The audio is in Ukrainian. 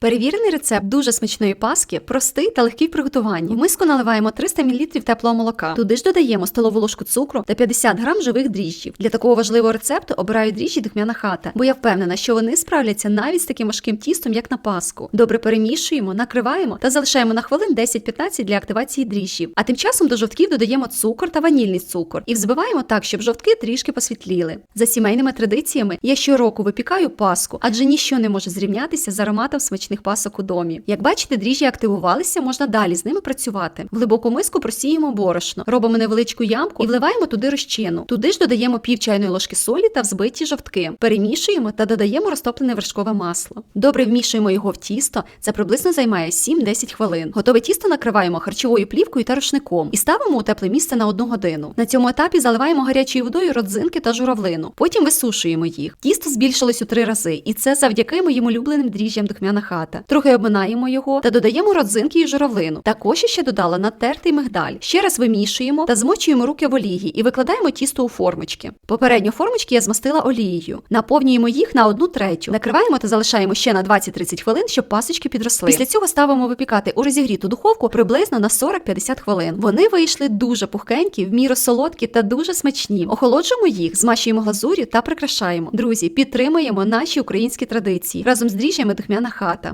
Перевірений рецепт дуже смачної паски, простий та легкий в приготуванні. В миску наливаємо 300 мл теплого молока. Туди ж додаємо столову ложку цукру та 50 грам живих дріжджів. Для такого важливого рецепту обираю дріжджі духмяна хата, бо я впевнена, що вони справляться навіть з таким важким тістом, як на паску. Добре перемішуємо, накриваємо та залишаємо на хвилин 10-15 для активації дріжджів. А тим часом до жовтків додаємо цукор та ванільний цукор і взбиваємо так, щоб жовтки трішки посвітліли. За сімейними традиціями я щороку випікаю паску, адже ніщо не може зрівнятися з ароматом смачних пасок у домі. Як бачите, дріжджі активувалися, можна далі з ними працювати. В глибоку миску просіємо борошно, робимо невеличку ямку і вливаємо туди розчину. Туди ж додаємо пів чайної ложки солі та взбиті жовтки. Перемішуємо та додаємо розтоплене вершкове масло. Добре вмішуємо його в тісто. Це приблизно займає 7-10 хвилин. Готове тісто накриваємо харчовою плівкою та рушником і ставимо у тепле місце на одну годину. На цьому етапі заливаємо гарячою водою родзинки та журавлину. Потім висушуємо їх. Тісто збільшилось у три рази, і це завдяки моїм улюбленим дріжджям духмяна хата. Трохи обминаємо його та додаємо родзинки і журавлину. Також ще додала натертий мигдаль. Ще раз вимішуємо та змочуємо руки в олії і викладаємо тісто у формочки. Попередньо формочки я змастила олією. Наповнюємо їх на одну третю. Накриваємо та залишаємо ще на 20-30 хвилин, щоб пасочки підросли. Після цього ставимо випікати у розігріту духовку приблизно на 40-50 хвилин. Вони вийшли дуже пухкенькі, в міру солодкі та дуже смачні. Охолоджуємо їх, змащуємо глазур'ю та прикрашаємо. Друзі, підтримуємо наші українські традиції разом з дріжджами духмяна хата.